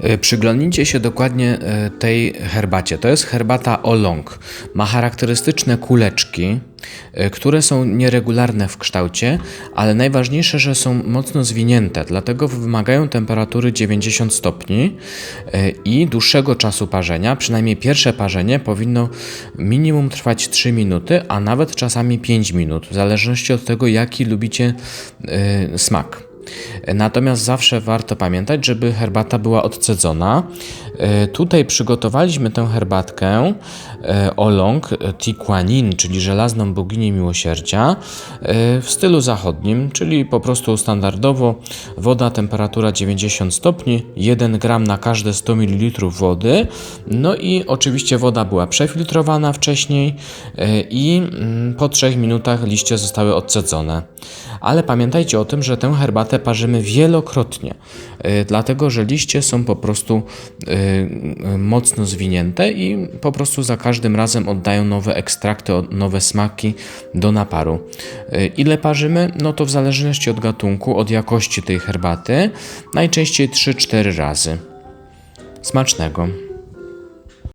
E, Przyglądnijcie się dokładnie e, tej herbacie. To jest herbata Olong. Ma charakterystyczne kuleczki, e, które są nieregularne w kształcie, ale najważniejsze, że są mocno zwinięte, dlatego wymagają temperatury 90 stopni i dłuższego czasu parzenia. Przynajmniej pierwsze parzenie powinno minimum trwać 3 minuty, a nawet czasami 5 minut, w zależności od tego, jaki lubicie smak. Natomiast zawsze warto pamiętać, żeby herbata była odcedzona. E, Tutaj przygotowaliśmy tę herbatkę e, Olong Tikwanin, czyli żelazną boginię miłosierdzia e, w stylu zachodnim, czyli po prostu standardowo woda, temperatura 90 stopni, 1 gram na każde 100 ml wody. No i oczywiście woda była przefiltrowana wcześniej e, i mm, po 3 minutach liście zostały odcedzone. Ale pamiętajcie o tym, że tę herbatę parzymy wielokrotnie, dlatego że liście są po prostu mocno zwinięte i po prostu za każdym razem oddają nowe ekstrakty, nowe smaki do naparu. Y, Ile parzymy? No to w zależności od gatunku, od jakości tej herbaty, najczęściej 3-4 razy. Smacznego.